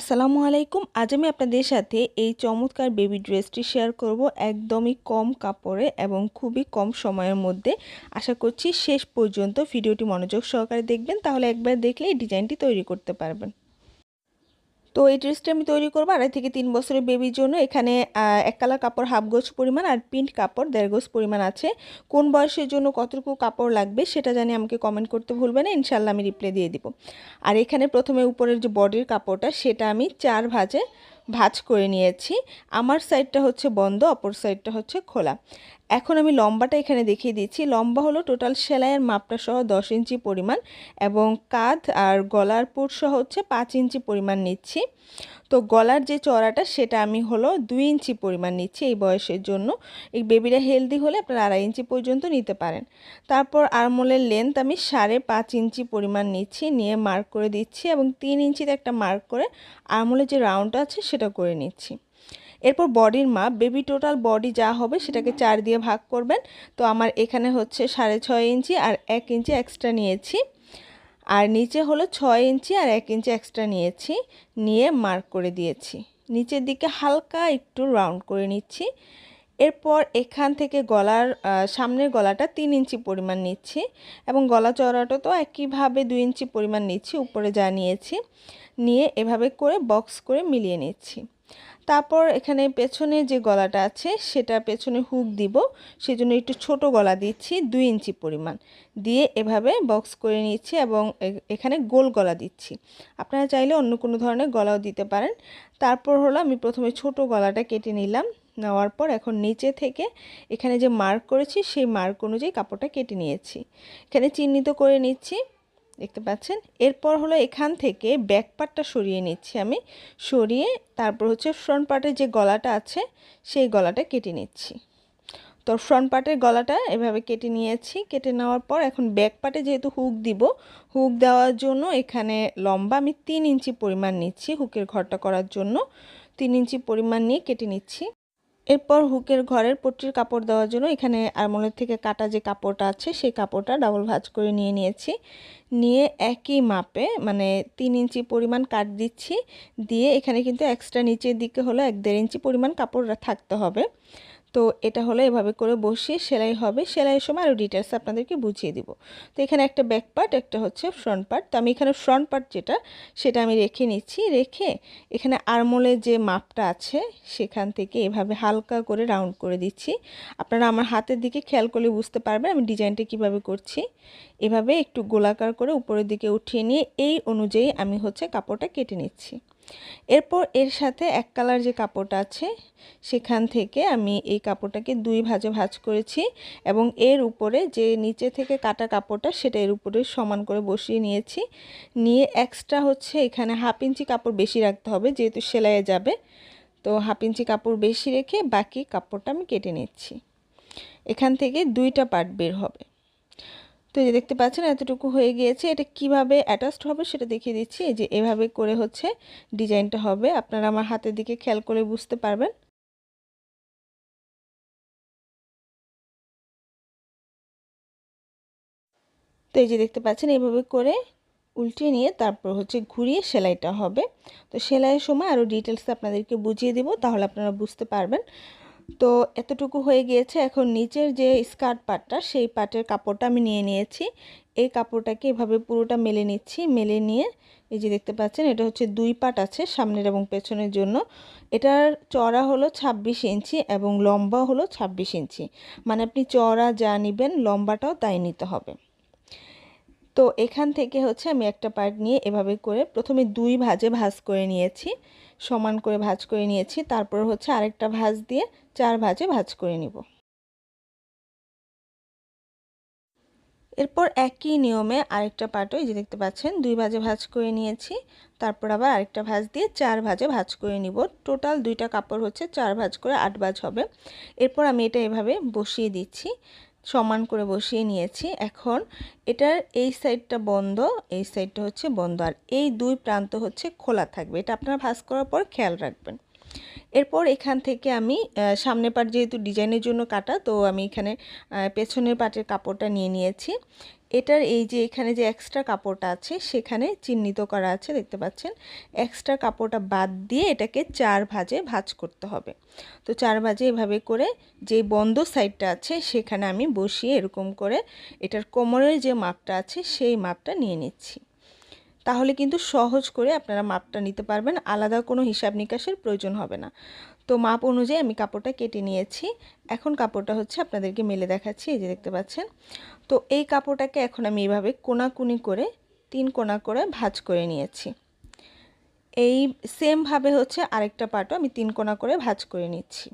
আসসালামু আলাইকুম। আজ আমি আপনাদের সাথে এই চমৎকার বেবি ড্রেসটি শেয়ার করব একদমই কম কাপড়ে এবং খুবই কম সময়ের মধ্যে। আশা করছি শেষ পর্যন্ত ভিডিওটি মনোযোগ সহকারে দেখবেন, তাহলে একবার দেখলে এই ডিজাইনটি তৈরি করতে পারবেন। তো এই ড্রেসটা আমি তৈরি করব আড়াই থেকে তিন বছরের বেবির জন্য। এখানে এক কালার কাপড় হাফ গোছ পরিমাণ আর প্রিন্ট কাপড় দেড় গোছ পরিমাণ আছে। কোন বয়সের জন্য কতটুকু কাপড় লাগবে সেটা জানি আমাকে কমেন্ট করতে ভুলবে না ইনশাল্লাহ আমি রিপ্লাই দিয়ে দিব। আর এখানে প্রথমে উপরের যে বডির কাপড়টা, সেটা আমি চার ভাজে ভাজ করে নিয়েছি। আমার সাইডটা হচ্ছে বন্ধ, অপর সাইডটা হচ্ছে খোলা। এখন আমি লম্বাটা এখানে দেখিয়ে দিচ্ছি। লম্বা হলো টোটাল সেলাইয়ের মাপটা সহ দশ ইঞ্চি পরিমাণ এবং কাঁধ আর গলার পুর সহ হচ্ছে পাঁচ ইঞ্চি পরিমাণ নিচ্ছি। তো গলার যে চড়াটা, সেটা আমি হলো দুই ইঞ্চি পরিমাণ নিচ্ছি এই বয়সের জন্য। এই বেবিরা হেলদি হলে আপনারা আড়াই ইঞ্চি পর্যন্ত নিতে পারেন। তারপর আরমোলের লেন্থ আমি সাড়ে পাঁচ ইঞ্চি পরিমাণ নিচ্ছি, নিয়ে মার্ক করে দিচ্ছি এবং তিন ইঞ্চিতে একটা মার্ক করে আরমোলের যে রাউন্ডটা আছে, সেটা করে নিচ্ছি। এরপর বডির মাপ বেবি টোটাল বডি যা হবে, সেটাকে চার দিয়ে ভাগ করবেন। তো আমার এখানে হচ্ছে সাড়ে ছয় ইঞ্চি আর এক ইঞ্চি এক্সট্রা নিয়েছি। আর নিচে হলো ছয় ইঞ্চি আর এক ইঞ্চি এক্সট্রা নিয়েছি, নিয়ে মার্ক করে দিয়েছি। নিচের দিকে হালকা একটু রাউন্ড করে নিচ্ছি। এরপর এখান থেকে গলার সামনের গলাটা তিন ইঞ্চি পরিমাণ নিচ্ছি এবং গলা চড়াটা তো একইভাবে দুই ইঞ্চি পরিমাণ নিচ্ছি, উপরে যা নিয়েছি, নিয়ে এভাবে করে বক্স করে মিলিয়ে নিচ্ছি। তারপর এখানে পেছনে যে গলাটা আছে, সেটা পেছনে হুক দিব। সেজন্য একটু ছোট গলা দিচ্ছি, দুই ইঞ্চি পরিমাণ। দিয়ে এভাবে বক্স করে নিচ্ছি এবং এখানে গোল গলা দিচ্ছি। আপনারা চাইলে অন্য কোনো ধরনের গলাও দিতে পারেন। তারপর হলো আমি প্রথমে ছোট গলাটা কেটে নিলাম। নেওয়ার পর এখন নিচে থেকে এখানে যে মার্ক করেছি, সেই মার্ক অনুযায়ী কাপড়টা কেটে নিয়েছি। এখানে চিহ্নিত করে নিচ্ছি। দেখতে পাচ্ছেন? এরপর হলো এখান থেকে ব্যাক পার্টটা সরিয়ে নিচ্ছি আমি। সরিয়ে তারপর হচ্ছে ফ্রন্ট পার্টের যে গলাটা আছে, সেই গলাটা কেটে নিচ্ছি। তো ফ্রন্ট পার্টের গলাটা এভাবে কেটে নিয়েছি। কেটে নেওয়ার পর এখন ব্যাক পার্টে যেহেতু হুক দিব হুক দেওয়ার জন্য এখানে লম্বা আমি তিন ইঞ্চি পরিমাণ নিচ্ছি হুকের ঘরটা করার জন্য। তিন ইঞ্চি পরিমাণ নিয়ে কেটে নিচ্ছি। এরপর হুকের ঘরের পট্টির কাপড় দেওয়ার জন্য এখানে আরমোলের থেকে কাটা যে কাপড়টা আছে, সেই কাপড়টা ডাবল ভাজ করে নিয়ে নিয়েছি। নিয়ে একই মাপে মানে তিন ইঞ্চি পরিমাণ কাট দিচ্ছি। দিয়ে এখানে কিন্তু এক্সট্রা নিচের দিকে হলো এক দেড় ইঞ্চি পরিমাণ কাপড় থাকতে হবে। তো এটা হলো এভাবে করে বসিয়ে সেলাই হবে। সেলাইয়ের সময় আরও ডিটেলস আপনাদেরকে বুঝিয়ে দিব। তো এখানে একটা ব্যাক পার্ট একটা হচ্ছে ফ্রন্ট পার্ট তো আমি এখানে ফ্রন্ট পার্ট যেটা, সেটা আমি রেখে নিচ্ছি। রেখে এখানে আরমোলের যে মাপটা আছে, সেখান থেকে এভাবে হালকা করে রাউন্ড করে দিচ্ছি। আপনারা আমার হাতের দিকে খেয়াল করলে বুঝতে পারবেন আমি ডিজাইনটা কীভাবে করছি। এভাবে একটু গোলাকার করে উপরের দিকে উঠিয়ে নিয়ে এই অনুযায়ী আমি হচ্ছে কাপড়টা কেটে নিচ্ছি। এরপর এর সাথে এক কালার যে কাপড়টা আছে, সেখান থেকে আমি এই কাপড়টাকে দুই ভাজে ভাজ করেছি এবং এর উপরে যে নিচে থেকে কাটা কাপড়টা, সেটা এর উপরে সমান করে বসিয়ে নিয়েছি। নিয়ে এক্সট্রা হচ্ছে এখানে হাফ ইঞ্চি কাপড় বেশি রাখতে হবে, যেহেতু সেলাইয়ে যাবে। তো হাফ ইঞ্চি কাপড় বেশি রেখে বাকি কাপড়টা আমি কেটে নিচ্ছি। এখান থেকে দুইটা পার্ট বের হবে। তো এই যে দেখতে পাচ্ছেন এতটুকু হয়ে গিয়েছে, এটা কীভাবে অ্যাটাচড হবে সেটা দেখিয়ে দিচ্ছি। এই যে এভাবে করে হচ্ছে ডিজাইনটা হবে। আপনারা আমার হাতের দিকে খেয়াল করে বুঝতে পারবেন। তো এই যে দেখতে পাচ্ছেন এইভাবে করে উল্টে নিয়ে তারপর হচ্ছে ঘুরিয়ে সেলাইটা হবে। তো সেলাইয়ের সময় আরও ডিটেলস আপনাদেরকে বুঝিয়ে দেব, তাহলে আপনারা বুঝতে পারবেন। তো এতটুকু হয়ে গিয়েছে। এখন নিচের যে স্কার্ট পাটটা, সেই পার্টের কাপড়টা আমি নিয়ে নিয়েছি। এই কাপড়টাকে এভাবে পুরোটা মেলে নিচ্ছি। মেলে নিয়ে এই যে দেখতে পাচ্ছেন, এটা হচ্ছে দুই পাট আছে সামনের এবং পেছনের জন্য। এটার চড়া হলো ২৬ ইঞ্চি এবং লম্বা হলো ২৬ ইঞ্চি। মানে আপনি চড়া যা নেবেন, লম্বাটাও তাই নিতে হবে। তো এখান থেকে হচ্ছে আমি একটা পার্ট নিয়ে এভাবে করে প্রথমে দুই ভাজে ভাজ করে নিয়েছি, সমান করে ভাজ করে নিয়েছি, তারপর হচ্ছে আরেকটা ভাজ দিয়ে চার ভাজে ভাজ করে নিব। এরপর একই নিয়মে আরেকটা পাটও এই যে দেখতে পাচ্ছেন, দুই ভাজে ভাজ করে নিয়েছি, তারপর আবার আরেকটা ভাজ দিয়ে চার ভাজে ভাজ করে নিব। টোটাল দুইটা কাপড় হচ্ছে চার ভাজ করে আট ভাজ হবে। এরপর আমি এটা এভাবে বসিয়ে দিচ্ছি। সমান করে বসিয়ে নিয়েছি। এখন এটার এই সাইডটা বন্ধ, এই সাইডটা হচ্ছে বন্ধ। আর এই দুই প্রান্ত হচ্ছে খোলা থাকবে। এটা আপনারা ভাজ করার পর খেয়াল রাখবেন। এরপর এখান থেকে আমি সামনের পাট যেহেতু ডিজাইনের জন্য কাটা, তো আমি এখানে পেছনের পাটের কাপড়টা নিয়ে নিয়েছি। এটার এই যে এখানে যে এক্সট্রা কাপড়টা আছে, সেখানে চিহ্নিত করা আছে, দেখতে পাচ্ছেন? এক্সট্রা কাপড়টা বাদ দিয়ে এটাকে চার ভাজে ভাজ করতে হবে। তো চার ভাজে এভাবে করে যে বন্ধ সাইডটা আছে, সেখানে আমি বসিয়ে এরকম করে এটার কোমরের যে মাপটা আছে, সেই মাপটা নিয়ে নিচ্ছি। তাহলে কিন্তু সহজ করে আপনারা মাপটা নিতে পারবেন। আলাদা কোনো হিসাব নিকাশের প্রয়োজন হবে না। তো মাপ অনুযায়ী আমি কাপড়টা কেটে নিয়েছি। এখন কাপড়টা হচ্ছে আপনাদেরকে মেলে দেখাচ্ছি, এই যে দেখতে পাচ্ছেন। তো এই কাপড়টাকে এখন আমি এইভাবে কোনাকুনি করে তিন কোনা করে ভাজ করে নিয়েছি। এই সেমভাবে হচ্ছে আরেকটা পাটও আমি তিন কোনা করে ভাজ করে নিচ্ছি।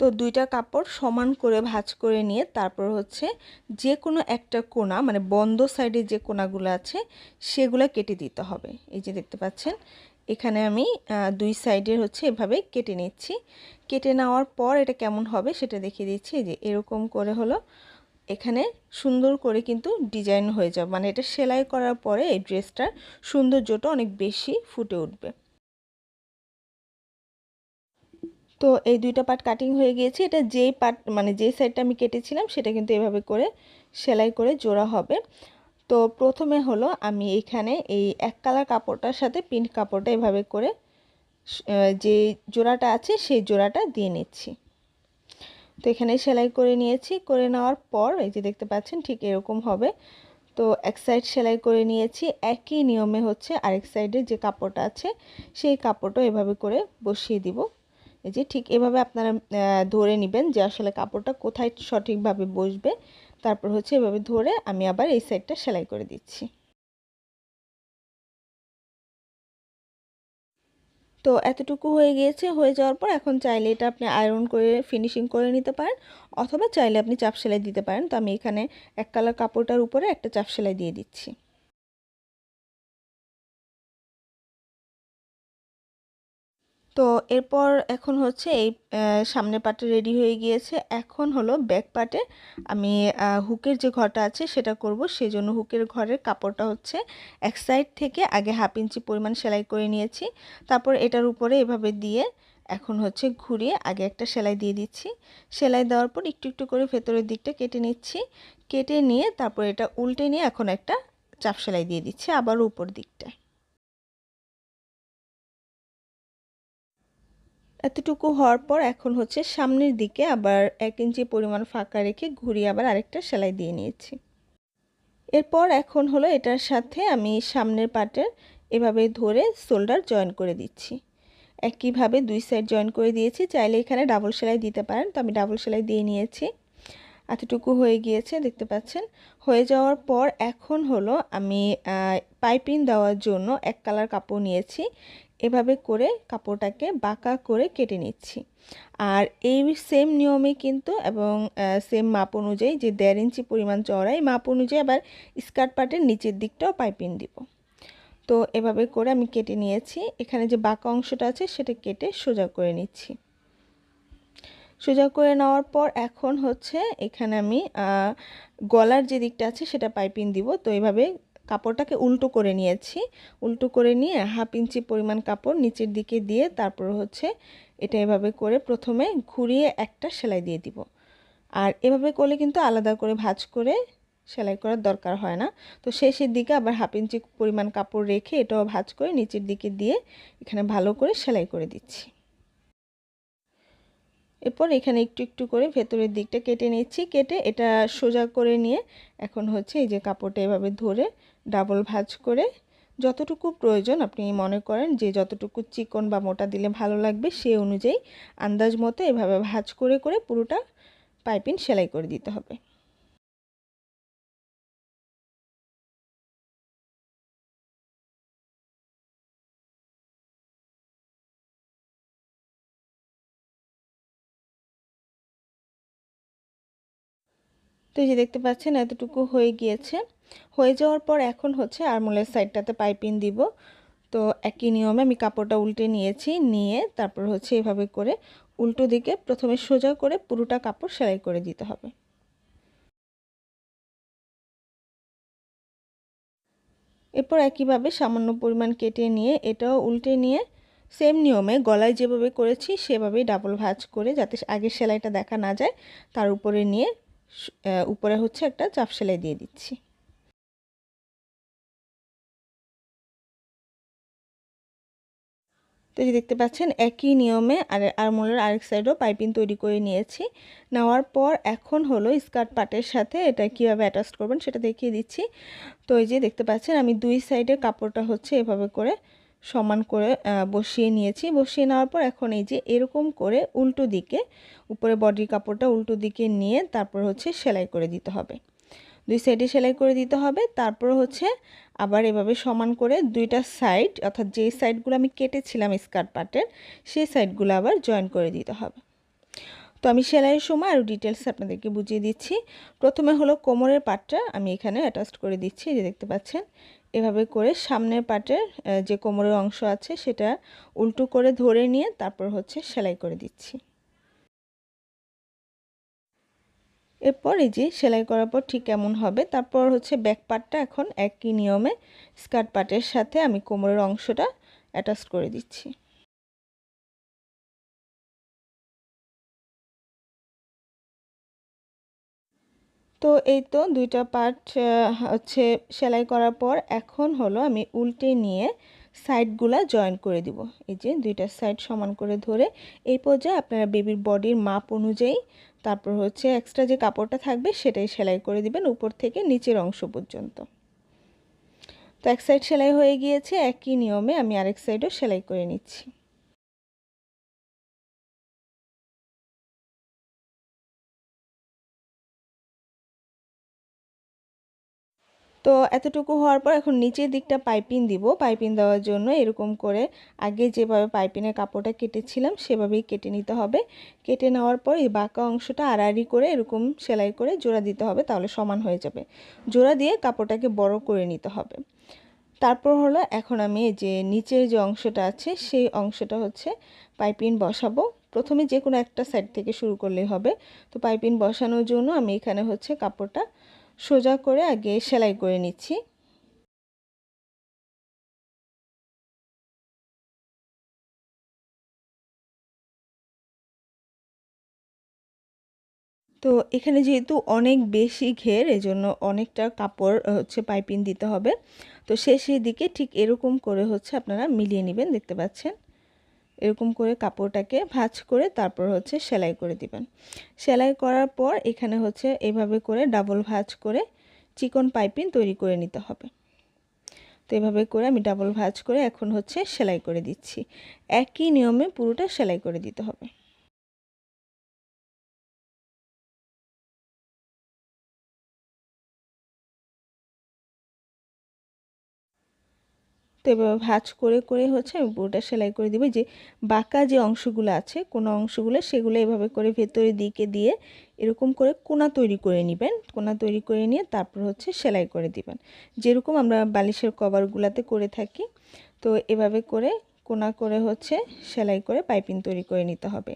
তো দুইটা কাপড় সমান করে ভাঁজ করে নিয়ে তারপর হচ্ছে যে কোনো একটা কোনা মানে বন্ধ সাইডে যে কোনাগুলো আছে, সেগুলো কেটে দিতে হবে। এই যে দেখতে পাচ্ছেন, এখানে আমি দুই সাইডের হচ্ছে এভাবে কেটে নিচ্ছি। কেটে নেওয়ার পর এটা কেমন হবে সেটা দেখিয়ে দিচ্ছি। যে এরকম করে হলো, এখানে সুন্দর করে কিন্তু ডিজাইন হয়ে যাবে। মানে এটা সেলাই করার পরে এই ড্রেসটার সৌন্দর্যটা অনেক বেশি ফুটে উঠবে। তো এই দুইটা পার্ট কাটিং হয়ে গিয়েছে। এটা যেই পার্ট মানে যেই সাইডটা আমি কেটেছিলাম, সেটা কিন্তু এভাবে করে সেলাই করে জোড়া হবে। তো প্রথমে হলো আমি এইখানে এই এক কালার কাপড়টার সাথে পিঙ্ক কাপড়টা এভাবে করে যে জোড়াটা আছে, সেই জোড়াটা দিয়ে নিচ্ছি। তো এখানে সেলাই করে নিয়েছি। করে নেওয়ার পর, এই যে দেখতে পাচ্ছেন, ঠিক এরকম হবে। তো এক সাইড সেলাই করে নিয়েছি। একই নিয়মে হচ্ছে আরেক সাইডের যে কাপড়টা আছে, সেই কাপড়টা এভাবে করে বসিয়ে দিব। এই যে ঠিক এভাবে আপনারা ধরে নেবেন যে আসলে কাপড়টা কোথায় সঠিকভাবে বসবে। তারপর হচ্ছে এভাবে ধরে আমি আবার এই সাইডটা সেলাই করে দিচ্ছি। তো এতটুকু হয়ে গিয়েছে। হয়ে যাওয়ার পর এখন চাইলে এটা আপনি আয়রন করে ফিনিশিং করে নিতে পারেন অথবা চাইলে আপনি চাপ সেলাই দিতে পারেন। তো আমি এখানে এক কালার কাপড়টার উপরে একটা চাপ সেলাই দিয়ে দিচ্ছি। তো এরপর এখন হচ্ছে এই সামনে পাটে রেডি হয়ে গিয়েছে। এখন হলো ব্যাক পাটে আমি হুকের যে ঘরটা আছে সেটা করব। সেই জন্য হুকের ঘরের কাপড়টা হচ্ছে এক সাইড থেকে আগে হাফ ইঞ্চি পরিমাণ সেলাই করে নিয়েছি। তারপর এটার উপরে এভাবে দিয়ে এখন হচ্ছে ঘুরিয়ে আগে একটা সেলাই দিয়ে দিচ্ছি। সেলাই দেওয়ার পর একটু একটু করে ভেতরের দিকটা কেটে নিচ্ছি। কেটে নিয়ে তারপর এটা উল্টে নিয়ে এখন একটা চাপ সেলাই দিয়ে দিচ্ছি আবার উপর দিকটা এতটুকু হওয়ার পর এখন হচ্ছে সামনের দিকে আবার এক ইঞ্চি পরিমাণ ফাঁকা রেখে ঘুরিয়ে আবার আরেকটা সেলাই দিয়ে নিয়েছি। এরপর এখন হলো এটার সাথে আমি সামনের পাটের এভাবে ধরে শোল্ডার জয়েন করে দিচ্ছি। একইভাবে দুই সাইড জয়েন করে দিয়েছি, চাইলে এখানে ডাবল সেলাই দিতে পারেন, তো আমি ডাবল সেলাই দিয়ে নিয়েছি। এতটুকু হয়ে গিয়েছে, দেখতে পাচ্ছেন। হয়ে যাওয়ার পর এখন হলো আমি পাইপিং দেওয়ার জন্য এক কালার কাপড় নিয়েছি। এভাবে করে কাপড়টাকে বাঁকা করে কেটে নিচ্ছি। আর এই সেম নিয়মে কিন্তু এবং সেম মাপ অনুযায়ী যে দেড় ইঞ্চি পরিমাণ চড়াই মাপ অনুযায়ী আবার স্কার্ট পার্টের নিচের দিকটাও পাইপিং দিব। তো এভাবে করে আমি কেটে নিয়েছি। এখানে যে বাঁকা অংশটা আছে সেটা কেটে সোজা করে নিচ্ছি। সোজা করে নেওয়ার পর এখন হচ্ছে এখানে আমি গলার যে দিকটা আছে সেটা পাইপিং দিব। তো এভাবে কাপড়টাকে উল্টো করে নিয়েছি। উল্টো করে নিয়ে হাফ ইঞ্চি পরিমাণ কাপড় নিচের দিকে দিয়ে তারপর হচ্ছে এটা এভাবে করে প্রথমে ঘুরিয়ে একটা সেলাই দিয়ে দিব। আর এভাবে করলে কিন্তু আলাদা করে ভাজ করে সেলাই করার দরকার হয় না। তো শেষের দিকে আবার হাফ ইঞ্চি পরিমাণ কাপড় রেখে এটাও ভাজ করে নিচের দিকে দিয়ে এখানে ভালো করে সেলাই করে দিচ্ছি। এরপর এখানে একটু একটু করে ভেতরের দিকটা কেটে নিচ্ছি। কেটে এটা সোজা করে নিয়ে এখন হচ্ছে এই যে কাপড়টা এভাবে ধরে ডাবল ভাজ করে যতটুকু প্রয়োজন আপনি মনে করেন যে যতটুকু চিকন বা মোটা দিলে ভালো লাগবে সে অনুযায়ী আন্দাজ মতো এভাবে ভাজ করে করে পুরোটা পাইপিং সেলাই করে দিতে হবে। তো এই যে দেখতে পাচ্ছেন এতটুকু হয়ে গিয়েছে। হয়ে যাওয়ার পর এখন হচ্ছে আরমোলের সাইডটাতে পাইপিং দিব। তো একই নিয়মে আমি কাপড়টা উল্টে নিয়েছি, নিয়ে তারপর হচ্ছে এভাবে করে উল্টো দিকে প্রথমে সোজা করে পুরোটা কাপড় সেলাই করে দিতে হবে। এরপর একইভাবে সামান্য পরিমাণ কেটে নিয়ে এটাও উল্টে নিয়ে সেম নিয়মে গলায় যেভাবে করেছি সেভাবেই ডাবল ভাঁজ করে যাতে আগের সেলাইটা দেখা না যায়, তার উপরে নিয়ে উপরে হচ্ছে একটা চাপ সেলাই দিয়ে দিচ্ছি। তো যে দেখতে পাচ্ছেন, একই নিয়মে আর আরমোলের আরেক সাইডও পাইপিং তৈরি করে নিয়েছি। নেওয়ার পর এখন হলো স্কার্ট পাটের সাথে এটা কীভাবে অ্যাটাচ করবেন সেটা দেখিয়ে দিচ্ছি। তো এই যে দেখতে পাচ্ছেন, আমি দুই সাইডে কাপড়টা হচ্ছে এভাবে করে সমান করে বসিয়ে নিয়েছি। বসিয়ে নেওয়ার পর এখন এই যে এরকম করে উল্টো দিকে, উপরে বডির কাপড়টা উল্টো দিকে নিয়ে তারপর হচ্ছে সেলাই করে দিতে হবে। দুই সাইডে সেলাই করে দিতে হবে। তারপর হচ্ছে আবার এভাবে সমান করে দুইটা সাইড, অর্থাৎ যেই সাইডগুলো আমি কেটেছিলাম স্কার্ট পার্টের, সেই সাইডগুলো আবার জয়েন করে দিতে হবে। তো আমি সেলাইয়ের সময় আরও ডিটেলস আপনাদেরকে বুঝিয়ে দিচ্ছি। প্রথমে হলো কোমরের পাটটা আমি এখানে অ্যাটাচ করে দিচ্ছি যে দেখতে পাচ্ছেন। এভাবে করে সামনের পাটের যে কোমরের অংশ আছে সেটা উল্টো করে ধরে নিয়ে তারপর হচ্ছে সেলাই করে দিচ্ছি। এরপর এই যে সেলাই করার পর ঠিক কেমন হবে, তারপর হচ্ছে ব্যাক পার্টটা এখন একই নিয়মে স্কার্ট পার্টের সাথে আমি কোমরের অংশটা অ্যাটাচ করে দিচ্ছি। তো এই তো দুইটা পার্ট হচ্ছে সেলাই করার পর এখন হলো আমি উল্টে নিয়ে সাইডগুলা জয়েন করে দিব। এই যে দুইটা সাইড সমান করে ধরে এই পর্যায়ে আপনারা বেবির বডির মাপ অনুযায়ী তারপর হচ্ছে এক্সট্রা যে কাপড়টা থাকবে সেটাই সেলাই করে দিবেন উপর থেকে নিচের অংশ পর্যন্ত। তো এক সাইড সেলাই হয়ে গিয়েছে, একই নিয়মে আমি আরেক সাইডও সেলাই করে নিচ্ছি। তো এতটুকু হওয়ার পর এখন নিচের দিকটা পাইপিং দিব। পাইপিং দেওয়ার জন্য এরকম করে আগে যেভাবে পাইপিনের কাপড়টা কেটেছিলাম, সেভাবেই কেটে নিতে হবে। কেটে নেওয়ার পর এই বাঁকা অংশটা আড়াআড়ি করে এরকম সেলাই করে জোড়া দিতে হবে, তাহলে সমান হয়ে যাবে। জোড়া দিয়ে কাপড়টাকে বড় করে নিতে হবে। তারপর হলো এখন আমি যে নিচের যে অংশটা আছে, সেই অংশটা হচ্ছে পাইপিং বসাবো। প্রথমে যে কোনো একটা সাইড থেকে শুরু করলেই হবে। তো পাইপিং বসানোর জন্য আমি এখানে হচ্ছে কাপড়টা সোজা করে আগে সেলাই করে নিচ্ছি। তো এখানে যেহেতু অনেক বেশি ঘের, এজন্য অনেকটা কাপড় হচ্ছে পাইপিং দিতে হবে। তো শেষের দিকে ঠিক এরকম করে হচ্ছে আপনারা মিলিয়ে নেবেন, দেখতে পাচ্ছেন। এরকম করে কাপড়টাকে ভাঁজ করে তারপর হচ্ছে সেলাই করে দিবেন। সেলাই করার পর এখানে হচ্ছে এভাবে করে ডাবল ভাঁজ করে চিকন পাইপিং তৈরি করে নিতে হবে। তো এভাবে করে আমি ডাবল ভাঁজ করে এখন হচ্ছে সেলাই করে দিচ্ছি। একই নিয়মে পুরোটা সেলাই করে দিতে হবে। তো এভাবে ভাজ করে করে হচ্ছে আমি পুরোটা সেলাই করে দিব। যে বাঁকা যে অংশগুলো আছে, কোনো অংশগুলো সেগুলো এভাবে করে ভেতরের দিকে দিয়ে এরকম করে কোনা তৈরি করে নেবেন। কোনা তৈরি করে নিয়ে তারপর হচ্ছে সেলাই করে দিবেন। যেরকম আমরা বালিশের কভারগুলাতে করে থাকি, তো এভাবে করে কোনা করে হচ্ছে সেলাই করে পাইপিং তৈরি করে নিতে হবে।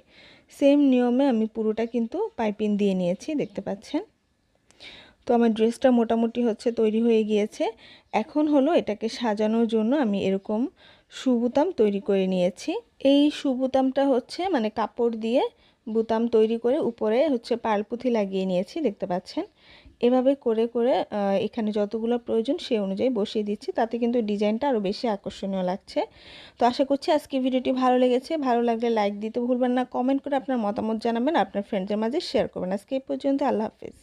সেম নিয়মে আমি পুরোটা কিন্তু পাইপিং দিয়ে নিয়েছি, দেখতে পাচ্ছেন। তো আমার ড্রেসটা মোটামুটি হচ্ছে তৈরি হয়ে গিয়েছে। এখন হলো এটাকে সাজানোর জন্য আমি এরকম সুবুতাম তৈরি করে নিয়েছি। এই সুবুতামটা হচ্ছে মানে কাপড় দিয়ে বুতাম তৈরি করে উপরে হচ্ছে পালপুথি লাগিয়ে নিয়েছি, দেখতে পাচ্ছেন? এভাবে করে করে এখানে যতগুলো প্রয়োজন সে অনুযায়ী বসিয়ে দিচ্ছি। তাতে কিন্তু ডিজাইনটা আরও বেশি আকর্ষণীয় লাগছে। তো আশা করছি আজকে ভিডিওটি ভালো লেগেছে। ভালো লাগলে লাইক দিতে ভুলবেন না। কমেন্ট করে আপনার মতামত জানাবেন। আপনার ফ্রেন্ডদের মাঝে শেয়ার করবেন। আজকে এই পর্যন্ত আল্লাহ হাফিজ।